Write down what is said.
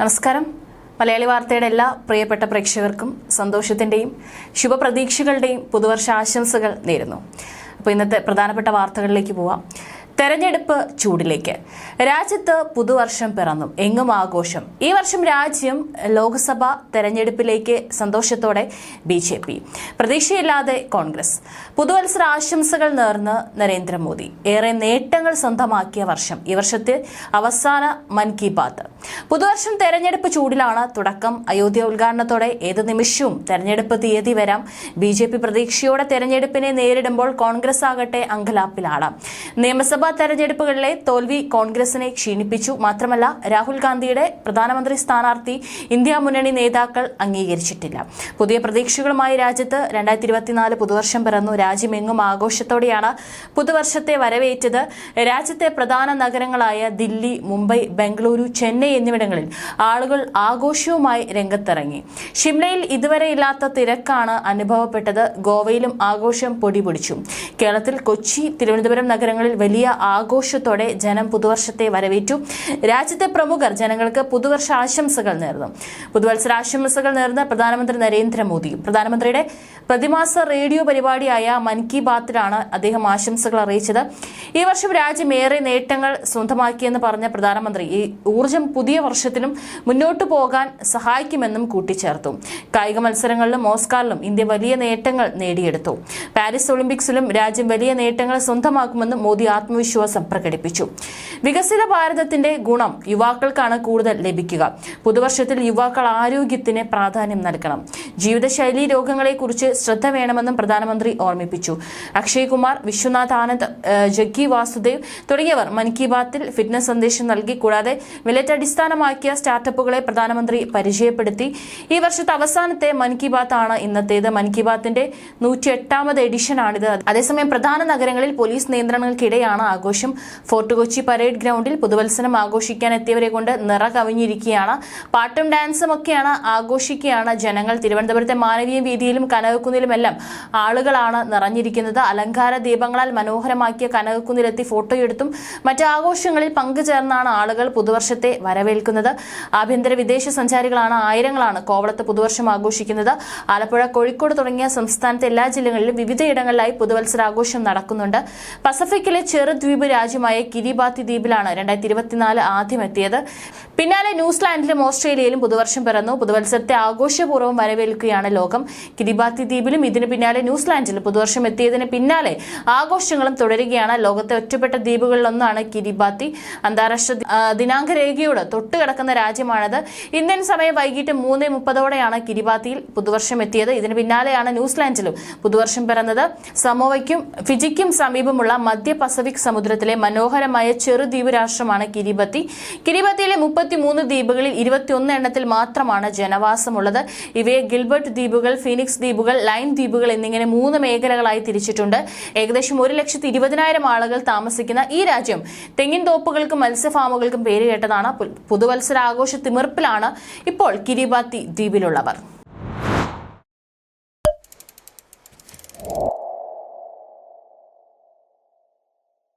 നമസ്കാരം. മലയാളി വാർത്തയുടെ എല്ലാ പ്രിയപ്പെട്ട പ്രേക്ഷകർക്കും സന്തോഷത്തിന്റെയും ശുഭപ്രതീക്ഷകളുടെയും പുതുവർഷ ആശംസകൾ നേരുന്നു. അപ്പോൾ ഇന്നത്തെ പ്രധാനപ്പെട്ട വാർത്തകളിലേക്ക് പോവാം. തെരഞ്ഞെടുപ്പ് ചൂടിലേക്ക്. രാജ്യത്ത് പുതുവർഷം പിറന്നു. എങ്ങും ആഘോഷം. ഈ വർഷം രാജ്യം ലോക്സഭ തെരഞ്ഞെടുപ്പിലേക്ക് സന്തോഷത്തോടെ ബി ജെ പി. പ്രതീക്ഷയില്ലാതെ കോൺഗ്രസ്. പുതുവത്സര ആശംസകൾ നേർന്ന് നരേന്ദ്രമോദി. ഏറെ നേട്ടങ്ങൾ സ്വന്തമാക്കിയ വർഷം. ഈ വർഷത്തെ അവസാന മൻ കി ബാത്ത്. പുതുവർഷം തെരഞ്ഞെടുപ്പ് ചൂടിലാണ് തുടക്കം. അയോധ്യ ഉദ്ഘാടനത്തോടെ ഏത് നിമിഷവും തെരഞ്ഞെടുപ്പ് തീയതി വരാം. ബി ജെ പി പ്രതീക്ഷയോടെ തെരഞ്ഞെടുപ്പിനെ നേരിടുമ്പോൾ കോൺഗ്രസ് ആകട്ടെ അങ്കലാപ്പിലാണ് നിയമസഭാ തെരഞ്ഞെടുപ്പുകളിലെ തോൽവി കോൺഗ്രസിനെ ക്ഷീണിപ്പിച്ചു. മാത്രമല്ല രാഹുൽ ഗാന്ധിയുടെ പ്രധാനമന്ത്രി സ്ഥാനാർത്ഥി ഇന്ത്യ മുന്നണി നേതാക്കൾ അംഗീകരിച്ചിട്ടില്ല. പുതിയ പ്രതീക്ഷകളുമായി രാജ്യത്ത് രണ്ടായിരത്തി ഇരുപത്തിനാല് പുതുവർഷം പിറന്നു. രാജ്യമെങ്ങും ആഘോഷത്തോടെയാണ് പുതുവർഷത്തെ വരവേറ്റത്. രാജ്യത്തെ പ്രധാന നഗരങ്ങളായ ദില്ലി മുംബൈ ബംഗളൂരു ചെന്നൈ എന്നിവിടങ്ങളിൽ ആളുകൾ ആഘോഷവുമായി രംഗത്തിറങ്ങി. ഷിംലയിൽ ഇതുവരെ ഇല്ലാത്ത തിരക്കാണ് അനുഭവപ്പെട്ടത്. ഗോവയിലും ആഘോഷം പൊടിപൊടിച്ചു. കേരളത്തിൽ കൊച്ചി തിരുവനന്തപുരം നഗരങ്ങളിൽ വലിയ ആഘോഷത്തോടെ ജനം പുതുവർഷത്തെ വരവേറ്റു. രാജ്യത്തെ പ്രമുഖർ ജനങ്ങൾക്ക് പുതുവർഷ ആശംസകൾ നേർന്നു. പുതുവത്സര ആശംസകൾ നേർന്ന പ്രധാനമന്ത്രി നരേന്ദ്രമോദി. പ്രധാനമന്ത്രിയുടെ പ്രതിമാസ റേഡിയോ പരിപാടിയായ മൻ കി ബാത്തിലാണ് അദ്ദേഹം ആശംസകൾ അറിയിച്ചത്. ഈ വർഷം രാജ്യം ഏറെ നേട്ടങ്ങൾ സ്വന്തമാക്കിയെന്ന് പറഞ്ഞ പ്രധാനമന്ത്രി ഈ ഊർജം പുതിയ വർഷത്തിനും മുന്നോട്ടു പോകാൻ സഹായിക്കുമെന്നും കൂട്ടിച്ചേർത്തു. കായിക മത്സരങ്ങളിലും ഓസ്കാറിലും ഇന്ത്യ വലിയ നേട്ടങ്ങൾ നേടിയെടുത്തു. പാരീസ് ഒളിമ്പിക്സിലും രാജ്യം വലിയ നേട്ടങ്ങൾ സ്വന്തമാക്കുമെന്നും മോദി ആത്മവിശ്വാസം പ്രകടിപ്പിച്ചു. വികസിത ഭാരതത്തിന്റെ ഗുണം യുവാക്കൾക്കാണ് കൂടുതൽ ലഭിക്കുക. പുതുവർഷത്തിൽ യുവാക്കൾ ആരോഗ്യത്തിന് പ്രാധാന്യം നൽകണം. ജീവിതശൈലി രോഗങ്ങളെക്കുറിച്ച് ശ്രദ്ധ വേണമെന്നും പ്രധാനമന്ത്രി ഓർമ്മിപ്പിച്ചു. അക്ഷയ് കുമാർ വിശ്വനാഥ് ആനന്ദ് ജഗ്ഗി വാസുദേവ് തുടങ്ങിയവർ മൻ കി ബാത്തിൽ ഫിറ്റ്നസ് സന്ദേശം നൽകി. കൂടാതെ വിലറ്റ് അടിസ്ഥാനമാക്കിയ സ്റ്റാർട്ടപ്പുകളെ പ്രധാനമന്ത്രി പരിചയപ്പെടുത്തി. ഈ വർഷത്തെ അവസാനത്തെ മൻ കി ബാത്ത് ആണ് ഇന്നത്തേത്. മൻ കി ബാത്തിന്റെ നൂറ്റി എട്ടാമത് എഡിഷനാണിത്. അതേസമയം പ്രധാന നഗരങ്ങളിൽ പോലീസ് നിയന്ത്രണങ്ങൾക്കിടെയാണ് ആഘോഷം. ഫോർട്ട് കൊച്ചി പരേഡ് ഗ്രൗണ്ടിൽ പുതുവത്സരം ആഘോഷിക്കാൻ എത്തിയവരെ കൊണ്ട് നിറ കവിഞ്ഞിരിക്കുകയാണ്. പാട്ടും ഡാൻസും ഒക്കെയാണ് ആഘോഷിക്കുകയാണ് ജനങ്ങൾ. തിരുവനന്തപുരത്തെ മാനവീയ വീതിയിലും കനകക്കുന്നിലുമെല്ലാം ആളുകളാണ് നിറഞ്ഞിരിക്കുന്നത്. അലങ്കാര ദീപങ്ങളാൽ മനോഹരമാക്കിയ കനകക്കുന്നിലെത്തി ഫോട്ടോയെടുത്തും മറ്റ് ആഘോഷങ്ങളിൽ പങ്കുചേർന്നാണ് ആളുകൾ പുതുവർഷത്തെ വരവേൽക്കുന്നത്. ആഭ്യന്തര വിദേശ സഞ്ചാരികളാണ് ആയിരങ്ങളാണ് കോവളത്ത് പുതുവർഷം ആഘോഷിക്കുന്നത്. ആലപ്പുഴ കോഴിക്കോട് തുടങ്ങിയ സംസ്ഥാനത്തെ എല്ലാ ജില്ലകളിലും വിവിധയിടങ്ങളിലായി പുതുവത്സരാഘോഷം നടക്കുന്നുണ്ട്. പസഫിക്കിലെ ചെറുദ്വീപ് രാജ്യമായ കിരിബാത്തി ദ്വീപിലാണ് രണ്ടായിരത്തി ഇരുപത്തിനാല് ആദ്യം എത്തിയത് പിന്നാലെ ന്യൂസിലാൻഡിലും ഓസ്ട്രേലിയയിലും പുതുവർഷം പിറന്നു. പുതുവത്സരത്തെ ആഘോഷപൂർവം വരവേൽക്കുകയാണ് ലോകം. കിരിബാത്തി ദ്വീപിലും ഇതിന് പിന്നാലെ ന്യൂസിലാൻഡിലും പുതുവർഷം എത്തിയതിന് പിന്നാലെ ആഘോഷങ്ങളും തുടരുകയാണ്. ലോകത്തെ ഒറ്റപ്പെട്ട ദ്വീപുകളിലൊന്നാണ് കിരിബാത്തി. അന്താരാഷ്ട്ര ആ, ദിനാങ്ക രേഖയോട് തൊട്ടുകിടക്കുന്ന രാജ്യമാണിത്. ഇന്ത്യൻ സമയം വൈകിട്ട് മൂന്ന് മുപ്പതോടെയാണ് കിരിബാത്തിയിൽ പുതുവർഷം എത്തിയത്. ഇതിന് പിന്നാലെയാണ് ന്യൂസിലാൻഡിലും പുതുവർഷം പിറന്നത്. സമോവയ്ക്കും ഫിജിക്കും സമീപമുള്ള മധ്യ പസഫിക് സമുദ്രത്തിലെ മനോഹരമായ ചെറുദ്വീപ് രാഷ്ട്രമാണ് കിരിബത്തി. കിരിബത്തിയിലെ മുപ്പത്തിമൂന്ന് ദ്വീപുകളിൽ ഇരുപത്തിയൊന്ന് എണ്ണത്തിൽ മാത്രമാണ് ജനവാസമുള്ളത്. ഇവയെ ഗിൽബർട്ട് ദ്വീപുകൾ ഫീനിക്സ് ദ്വീപുകൾ ലൈൻ ദ്വീപുകൾ എന്നിങ്ങനെ മൂന്ന് മേഖലകളായി തിരിച്ചിട്ടുണ്ട്. ഏകദേശം ഒരു ലക്ഷത്തി ഇരുപതിനായിരം ആളുകൾ താമസിക്കുന്ന ഈ രാജ്യം തെങ്ങിൻ തോപ്പുകൾക്കും മത്സ്യഫാമുകൾക്കും പേരുകേട്ടതാണ്. പുതുവത്സര പുതുവത്സരാഘോഷ തിമിർപ്പിലാണ് ഇപ്പോൾ കിരിബാത്തി ദ്വീപിലുള്ളവർ.